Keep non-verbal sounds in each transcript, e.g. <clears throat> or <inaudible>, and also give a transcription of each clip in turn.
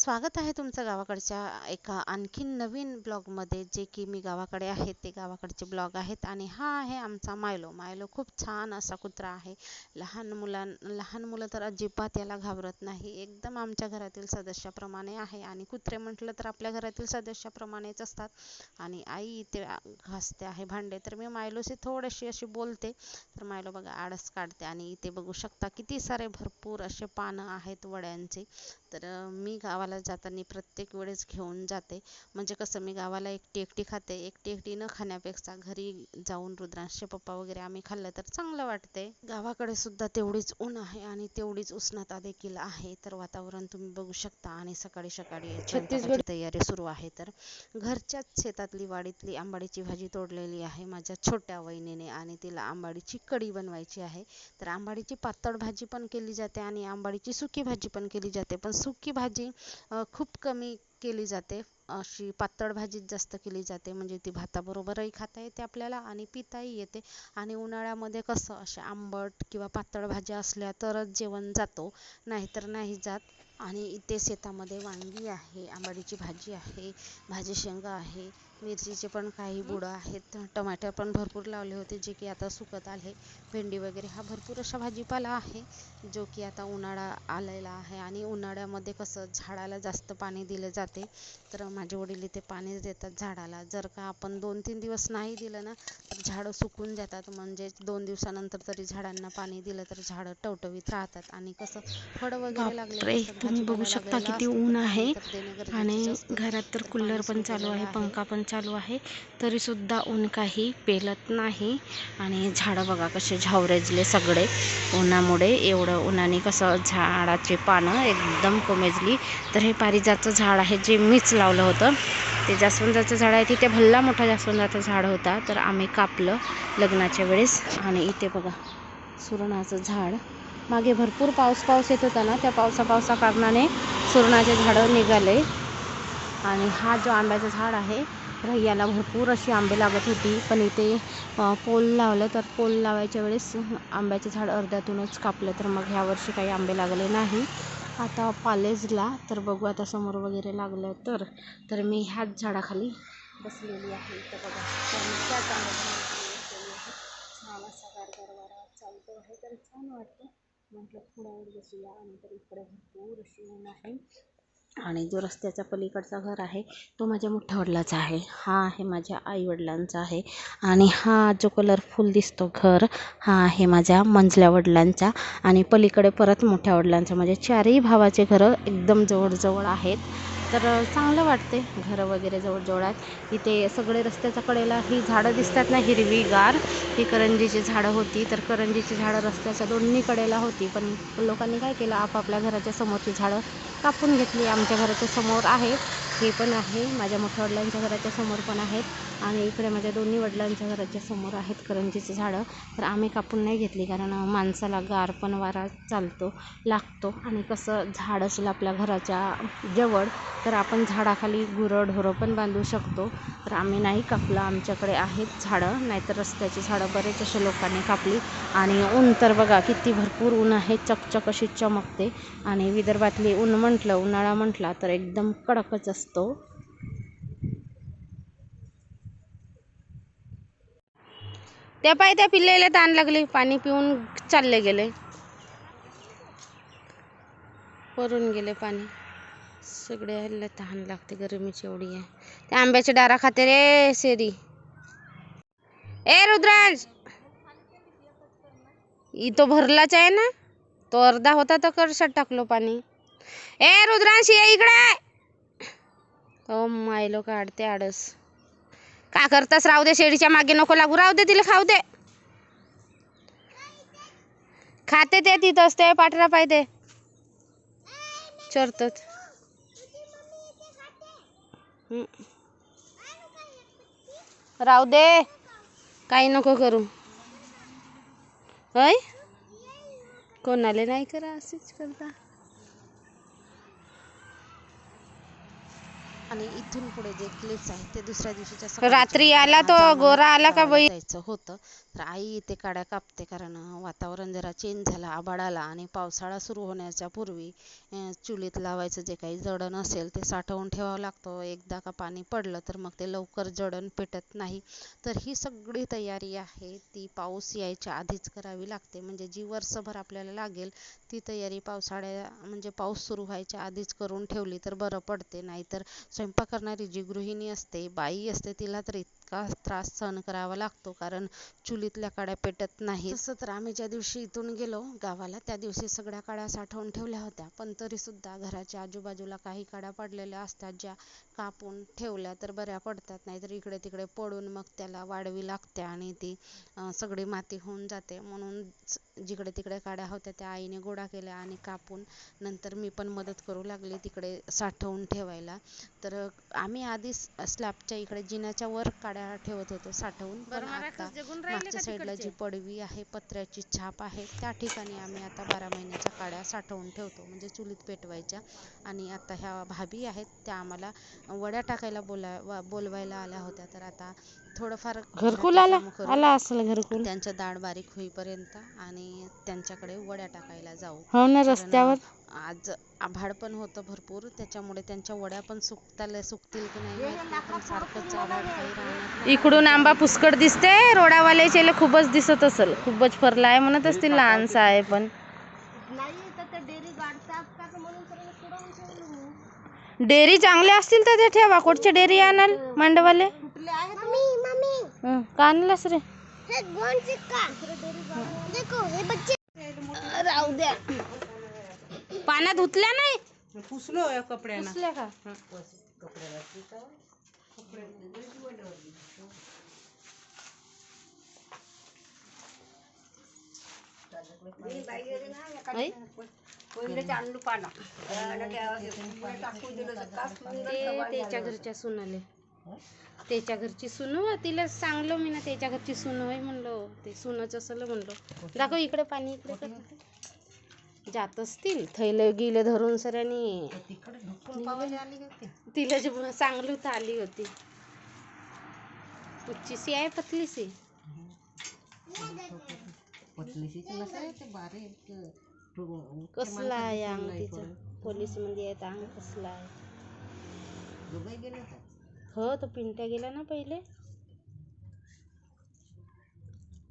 स्वागत आहे तुमचं गावाकडच्या एका आणखीन नवीन ब्लॉगमध्ये जे की मी गावाकडे आहे ते गावाकडचे ब्लॉग आहेत. आणि हा आहे आमचा मायलो. मायलो खूप छान असा कुत्रा आहे. लहान मुलां लहान मुलं तर अजिबात याला घाबरत नाही. एकदम आमच्या घरातील सदस्याप्रमाणे आहे. आणि कुत्रे म्हटलं तर आपल्या घरातील सदस्याप्रमाणेच असतात. आणि आई इथे घासते आहे भांडे. तर मी मायलोशी थोडीशी अशी बोलते. तर मायलो बघा आळस काढते. आणि इथे बघू शकता किती सारे भरपूर असे पानं आहेत वड्यांचे. तर मी गावाला जाताना प्रत्येक वेळेस घेऊन जाते. म्हणजे कसं मी गावाला एकटी एकटी खाते. एकटी एकटी न खाण्यापेक्षा घरी जाऊन रुद्रांशचे पप्पा वगैरे आम्ही खाल्लं तर चांगलं वाटते. गावाकडे सुद्धा तेवढीच ऊन आहे आणि तेवढीच उष्णता देखील आहे. तर वातावरण तुम्ही बघू शकता आणि सकाळी सकाळी छत्तीसगड तयारी सुरू आहे. तर घरच्याच शेतातली वाडीतली आंबाडीची भाजी तोडलेली आहे माझ्या छोट्या वहिनीने आणि तिला आंबाडीची कढी बनवायची आहे. तर आंबाडीची पातळ भाजी पण केली जाते आणि आंबाडीची सुकी भाजी पण केली जाते. पण सुकी भाजी खूप कमी केली जाते. अशी पातळ भाजीच जास्त केली जाते. म्हणजे ती भाताबरोबरही खाता येते आपल्याला आणि पिताही येते. आणि उन्हाळ्यामध्ये कसं अशा आंबट किंवा पातळ भाज्या असल्या तरच जेवण जातो. नाहीतर नाही जात. आणि इथे शेतामध्ये वांगी आहे आंबाडीची भाजी आहे भाजी शेंगा आहे मिरचीचे पण काही बुडं आहेत टमाटर पण भरपूर लावले होते जे की आता सुकत आले. भेंडी वगैरे हा भरपूर असा भाजीपाला आहे जो की आता उन्हाळा आलेला आहे आणि उन्हाळ्यामध्ये कसं झाडाला जास्त पाणी दिले जाते तर माझे वडील इथे पाणी देतात झाडाला. जर का आपण दोन तीन दिवस नाही दिलं ना तर झाडं सुकून जातात. म्हणजे दोन दिवसानंतर तरी झाडांना पाणी दिलं तर झाडं टवटवीत राहतात. आणि कसं फळं वगैरे लागले तुम्ही बघू शकता किती ऊन आहे. आणि घरात तर कूलर पण चालू आहे पंखा पण चालू आहे. तरीसुद्धा ऊन काही पेलत नाही. आणि झाडं बघा कसे झावरेजले सगळे उन्हामुळे. एवढं उन्हाने कसं झाडाचे पानं एकदम कोमेजली. तर हे पारिजाचं झाड आहे जे मीच लावलं होतं. ते जास्वंदाचं झाड आहे. तिथे भल्ला मोठा जास्वंदाचं झाड होता. तर आम्ही कापलं लग्नाच्या वेळेस. आणि इथे बघा सुरणाचं झाड. मागे भरपूर पाऊस पाऊस येत होता ना त्या पावसा पावसा कारणाने सुरणाचे झाडं निघाले. आणि हा जो आंब्याचं झाड आहे रह्याला भरपूर अशी आंबे लागत होती. पण इथे पोल लावलं तर पोल लावायच्या वेळेस आंब्याचे झाड अर्ध्यातूनच कापलं. तर मग ह्यावर्षी काही आंबे लागले नाही. आता पालेजला तर बघू आता समोर वगैरे लागलं तर. तर मी ह्याच झाडाखाली बसलेली आहे. इथं बघा त्याच छान असा गारगार वारा चालतो आहे तर छान वाटतं म्हटलं थोडा वेळ बसूया आणि तर इकडे भरपूर अशी ऊन आहे. आणि जो रस्त्याच्या पलीकडचा घर आहे तो माझ्या मोठ्या वडिलाचा आहे. हा आहे माझ्या आईवडिलांचा आहे. आणि हा जो कलरफुल दिसतो घर हा आहे माझ्या मंजल्या वडिलांचा. आणि पलीकडे परत मोठ्या वडिलांचा. म्हणजे चारही भावाचे घरं एकदम जवळजवळ आहेत. तर चांगलं वाटते घरं वगैरे जवळजवळ आहेत इथे सगळे रस्त्याच्या कडेला ही झाडं दिसतात ना हिरवीगार. ही करंजीची झाडं होती तर करंजीची झाडं रस्त्याच्या दोन्ही कडेला होती. पण लोकांनी काय केलं आपापल्या घराच्या समोरची झाडं कापून घेतली. आमच्या घराच्या समोर आहे हे पण आहे. माझ्या मोठ्या वडिलांच्या घराच्या समोर पण आहेत. आणि इकडे माझ्या दोन्ही वडिलांच्या घराच्या समोर आहेत करंजीची झाडं. तर आम्ही कापून नाही घेतली कारण माणसाला गार पण वारा चालतो लागतो. आणि कसं झाड असेल आपल्या घराच्या जवळ तर आपण झाडाखाली गुरं ढोरं पण बांधू शकतो. तर आम्ही नाही कापलं आमच्याकडे आहेत झाडं. नाहीतर रस्त्याची झाडं बरेच असे लोकांनी कापली. आणि ऊन तर बघा किती भरपूर ऊन आहे. चकचक अशी चमकते. आणि विदर्भातली ऊन म्हटलं उन्हाळा म्हटला तर एकदम कडकच असतो. त्या पाय त्या पिल्लेला ताण लागले पाणी पिऊन चालले गेले. परून गेले पाणी. सगळे तहान लागते गरमीची एवढी आहे. त्या आंब्याच्या डारा खाते रे शेरी. ए रुद्रांश! तो भरलाच आहे ना? तो अर्धा होता तर करशात टाकलो पाणी. ए रुद्रांश ये इकडे! हो मायलो काढते आडस. का करतास? राहू दे शेळीच्या मागे नको लागू. राहू दे तिला खाऊ दे. खाते ते तिथंच ते पाठरा पाहिजे चरतात राहू दे. काही नको करू. होय? कोणाले नाही करा असेच करता. आणि इथून पुढे जे क्लिप्स आहेत ते दुसऱ्या दिवशीच्या रात्री. आला तो गोरा आला का बाई? जायचं होतं. तर आई इथे काड्या कापते कारण वातावरण जरा चेंज झालं आभाळ आला आणि पावसाळा सुरू होण्याच्या पूर्वी चुलीत लावायचं जे काही जडण असेल ते साठवून ठेवावं लागतं. एकदा का पाणी पडलं तर मग ते लवकर जडण पेटत नाही. तर ही सगळी तयारी आहे. ती पाऊस यायच्या आधीच करावी लागते. म्हणजे जी वर्षभर आपल्याला लागेल ती तयारी पावसाळ्या म्हणजे पाऊस सुरू व्हायच्या आधीच करून ठेवली तर बरं पडते. नाहीतर स्वयंपाक करणारी जी गृहिणी असते बाई असते तिला तर इतका त्रास सहन करावा लागतो कारण चुलीतल्या काड्या पेटत नाही तसं तर आम्ही ज्या दिवशी इथून गेलो गावाला त्या दिवशी सगळ्या काड्या साठवून ठेवल्या होत्या. पण तरीसुद्धा घराच्या आजूबाजूला काही काड्या पडलेल्या असतात ज्या कापून ठेवल्या तर बऱ्या पडतात. नाहीतर इकडे तिकडे पडून मग त्याला वाढवी लागते आणि ती सगळी माती होऊन जाते. म्हणून जिकडे तिकडे काड्या होत्या त्या आईने गोळा केल्या आणि कापून नंतर मी पण मदत करू लागली तिकडे साठवून ठेवायला. तर आम्ही आधी स्लॅबच्या इकडे जिन्याच्या वर काड्या ठेवत होतो साठवून. पण आता मागच्या साईडला जी पडवी आहे पत्र्याची छाप आहे त्या ठिकाणी आम्ही आता बारा महिन्याच्या काड्या साठवून ठेवतो म्हणजे चुलीत पेटवायच्या. आणि आता ह्या भाभी आहेत त्या आम्हाला वड्या टाकायला बोला बोलवायला आल्या होत्या. तर आता थोडंफार घरकुल आला? कामं करू. आला असेल घरकुल? त्यांचं दाढ बारीक होईपर्यंत आणि त्यांच्याकडे वड्या टाकायला जाऊ. हो ना कारण रस्त्यावर? आज आभाळ पण होतं भरपूर त्याच्यामुळे त्यांच्या वड्या पण सुकताल सुकतील की नाही माहीत नाही पण सारखंच आभाळ काही राहणार नाही. इकडून आंबा पुष्कळ दिसते रोडावाल्याचे खूपच दिसत असेल. खूपच फरला आहे म्हणत असतील लहानसा आहे पण. डेअरी चांगल्या असतील तर ते ठेवा कुठच्या डेअरी आणाल मांडवाले? का आणलास रे? राहू द्या. पाण्यात धुतल्या नाही? पुसलो या कपड्यानं. धुतल्या का? त्याच्या घरच्या सुनाले. त्याच्या घरची सुन तिला सांगलो मी ना त्याच्या घरची सुन होय म्हणलो. ते सुनच असलं म्हणलो. दाखव इकडे पाणी इकडे कर. जात असतील. थैले गिले धरून सऱ्यानी तिला जे सांगलो तर आली होती. उच्चीसी आहे पतलीसी कसला आहे अंग तिचं? पोलीसमध्ये आहे तर अंग कसला आहे? हो तो पिंट्या गेला ना पहिले?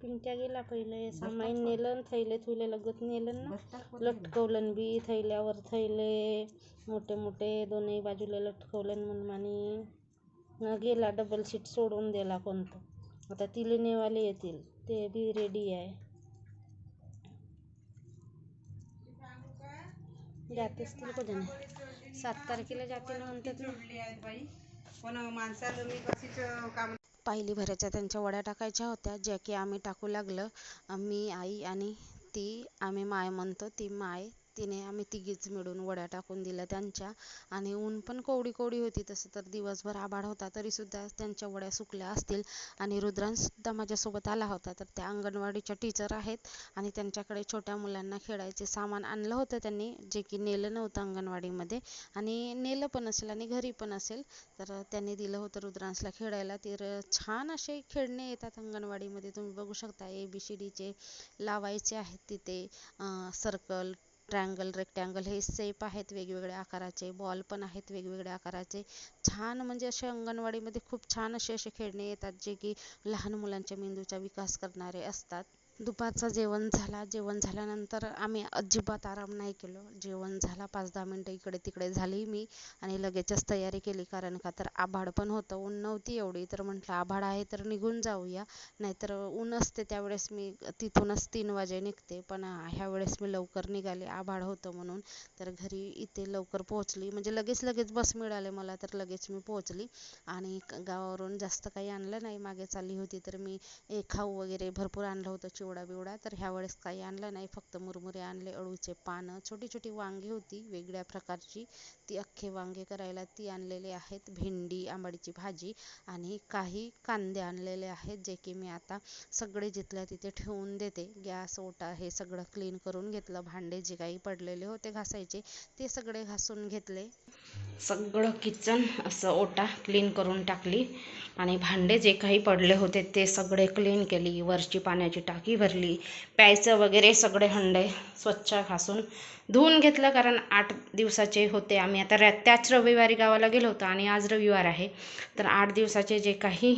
पिंट्या गेला पहिले. सांभाळून नेलं थैले थुले लगत नेलं ना. लटकवलं बी थैल्यावर थैले. मोठे मोठे दोन्ही बाजूला लटकवलं मनमानी. न गेला डबल सीट सोडून दिला कोणतं. आता तिले नेवाले येतील. ते बी रेडी आहे. जात असतील कधी नाही सात तारखेला म्हणतात ना. पण माणसाला मी कशीच काम पाहिली भरायच्या त्यांच्या वड्या टाकायच्या होत्या ज्या की आम्ही टाकू लागलं. मी आई आणि ती आम्ही माय म्हणतो ती माय तिने आम्ही तिघीच मिळून वड्या टाकून दिल्या त्यांच्या. आणि ऊन पण कोवडी कोवडी होती तसं तर दिवसभर आभाळ होता तरीसुद्धा त्यांच्या वड्या सुकल्या असतील. आणि रुद्रांसुद्धा माझ्यासोबत आला होता तर त्या अंगणवाडीच्या टीचर आहेत. आणि त्यांच्याकडे छोट्या मुलांना खेळायचे सामान आणलं होतं त्यांनी जे की नेलं नव्हतं अंगणवाडीमध्ये. आणि नेलं पण असेल आणि घरी पण असेल तर त्यांनी दिलं होतं रुद्रांशला खेळायला. तर छान असे खेळणे येतात अंगणवाडीमध्ये. तुम्ही बघू शकता ए बी सी डीचे लावायचे आहेत तिथे सर्कल ट्रँगल रेक्टँगल हे सेप आहेत वेगवेगळ्या आकाराचे बॉल पण आहेत वेगवेगळ्या आकाराचे. छान म्हणजे असे अंगणवाडीमध्ये खूप छान असे असे खेळणे येतात जे की लहान मुलांच्या मेंदूचा विकास करणारे असतात. दुपारचं जेवण झाला. जेवण झाल्यानंतर आम्ही अजिबात आराम नाही केलो. जेवण झाला पाच दहा मिनटं इकडे तिकडे झाली मी आणि लगेचच तयारी केली. कारण का तर आभाळ पण होतं. ऊन नव्हती एवढी. तर म्हटलं आभाळ आहे तर निघून जाऊया. नाहीतर ऊन असते त्यावेळेस मी तिथूनच तीन वाजे निघते. पण ह्या वेळेस मी लवकर निघाले. आभाळ होतं म्हणून. तर घरी इथे लवकर पोहोचली. म्हणजे लगेच लगेच बस मिळाले मला. तर लगेच मी पोहोचली. आणि गावावरून जास्त काही आणलं नाही. मागे चालली होती. तर मी ए खाऊ वगैरे भरपूर आणलं होतं. चिवडा बिवडा तर ह्या वेळेस काही आणलं नाही. फक्त मुरमुरे आणले अळूचे पानं. छोटी छोटी वांगी होती वेगळ्या प्रकारची. ती अख्खे वांगे करायला ती आणलेले आहेत. भेंडी आंबाडीची भाजी आणि काही कांदे आणलेले आहेत जे की मी आता सगळे जिथल्या तिथे ठेवून देते. गॅस ओटा हे सगळं क्लीन करून घेतलं. भांडे जे काही पडलेले होते घासायचे ते सगळे घासून घेतले. सगळं किचन असं ओटा क्लीन करून टाकली आणि भांडे जे काही पडले होते ते सगळे क्लीन केली. वरची पाण्याची टाकी भरली. प्यायचं वगैरे सगळे हंडे स्वच्छ घासून धुवून घेतलं कारण आठ दिवसाचे होते आम्ही. आता त्याच रविवारी गावाला गेलो होतो आणि आज रविवार आहे. तर आठ दिवसाचे जे काही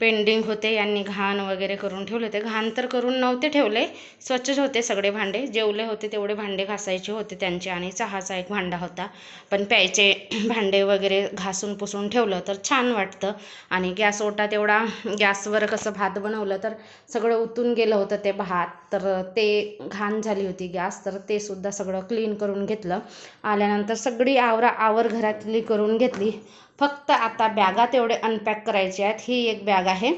पेंडिंग होते यांनी घाण वगैरे करून ठेवले होते. घाण तर करून नव्हते ठेवले स्वच्छच होते सगळे भांडे. जेवले होते तेवढे भांडे घासायचे होते त्यांचे आणि चहाचा एक भांडा होता. पण प्यायचे <clears throat> भांडे वगैरे घासून पुसून ठेवलं तर छान वाटतं. आणि गॅस ओटा तेवढा गॅसवर कसं भात बनवलं तर सगळं उतून गेलं होतं ते भात. तर ते घाण झाली होती गॅस तर ते सुद्धा सगळं क्लीन करून घेतलं. आल्यानंतर सगळी आवरा आवर घरातली करून घेतली. फक्त आता बॅगा तेवढे अनपॅक करायचे आहेत. ही एक बॅग आहे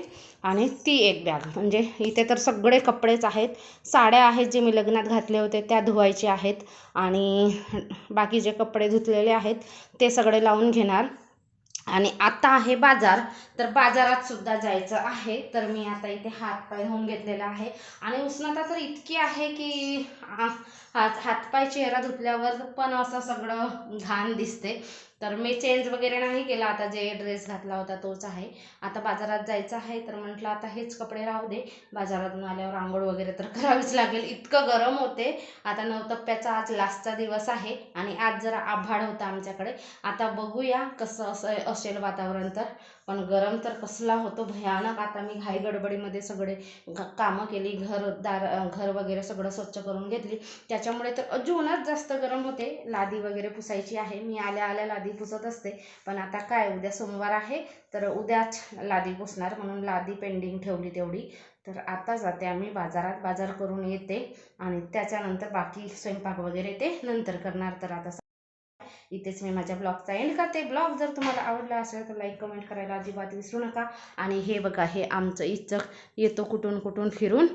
आणि ती एक बॅग. म्हणजे इथे तर सगळे कपडेच आहेत. साड्या आहेत जे मी लग्नात घातले होते त्या धुवायचे आहेत. आणि बाकी जे कपडे धुतलेले आहेत ते सगळे लावून घेणार. आणि आता आहे बाजार. तर बाजारात सुद्धा जायचं आहे. तर मी आता इथे हातपाय धुवून घेतलेला आहे. आणि उष्णता तर इतकी आहे की हात हातपाय चेहरा धुतल्यावर पण असं सगळं घाण दिसते. तर मी चेंज वगैरे नाही केला. आता जे ड्रेस घातला होता तोच आहे. आता बाजारात जायचं आहे तर म्हटलं आता हेच कपडे राहू दे. बाजारातून आल्यावर आंघोळ वगैरे तर <laughs> करावीच लागेल. इतकं गरम होते. आता नवतप्प्याचा आज लास्टचा दिवस आहे आणि आज जरा आभाळ होता आमच्याकडे. आता बघूया कसं असं असेल वातावरण तर. पण गरम तर कसला होतो भयानक. आता मी घाई गडबडीमध्ये सगळे कामं केली घर दार घर वगैरे सगळं स्वच्छ करून घेतली. त्याच्यामुळे तर अजूनच जास्त गरम होते. लादी वगैरे पुसायची आहे. मी आल्या आल्या लादी पुसत असते. पण आता काय उद्या सोमवार आहे तर उद्याच लादी पुसणार म्हणून लादी पेंडिंग ठेवली तेवढी. तर आता जाते आम्ही बाजारात. बाजार करून येते आणि त्याच्यानंतर बाकी स्वयंपाक वगैरे ते नंतर करणार. तर आता इथेच मी माझ्या ब्लॉगचा एंड करते. ब्लॉग जर तुम्हाला आवडला असेल तर लाईक कमेंट करायला अजिबात विसरू नका. आणि हे बघा हे आमचं इचक येतो कुठून कुठून फिरून.